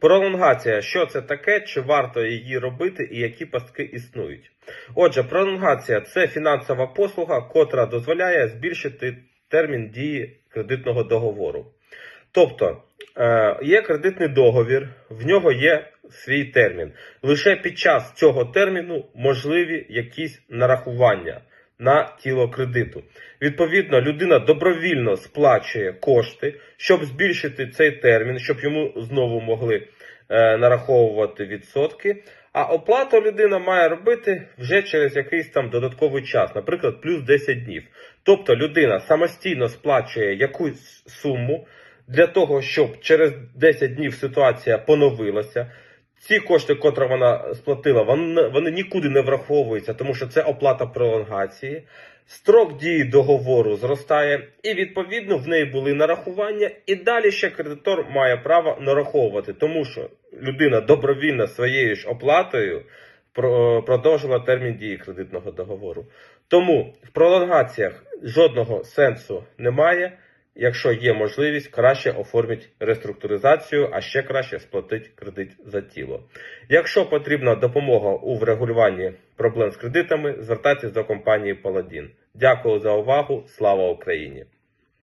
Пролонгація, що це таке, чи варто її робити і які пастки існують. Отже, пролонгація це фінансова послуга, котра дозволяє збільшити термін дії кредитного договору. Тобто е, є кредитний договір, в нього є свій термін. Лише під час цього терміну можливі якісь нарахування на тіло кредиту. Відповідно, людина добровільно сплачує кошти, щоб збільшити цей термін, щоб йому знову могли е, нараховувати відсотки. А оплату людина має робити вже через якийсь там додатковий час, наприклад, плюс 10 днів. Тобто людина самостійно сплачує якусь суму для того, щоб через 10 днів ситуація поновилася. Ці кошти, котрі вона сплатила, вони, вони нікуди не враховуються, тому що це оплата пролонгації. Строк дії договору зростає, і відповідно в неї були нарахування, і далі ще кредитор має право нараховувати, тому що людина добровільно своєю ж оплатою продовжила термін дії кредитного договору. Тому в пролонгаціях жодного сенсу немає. Якщо є можливість, краще оформіть реструктуризацію, а ще краще сплатить кредит за тіло. Якщо потрібна допомога у врегулюванні проблем з кредитами, звертайтесь до компанії Paladin. Дякую за увагу. Слава Україні!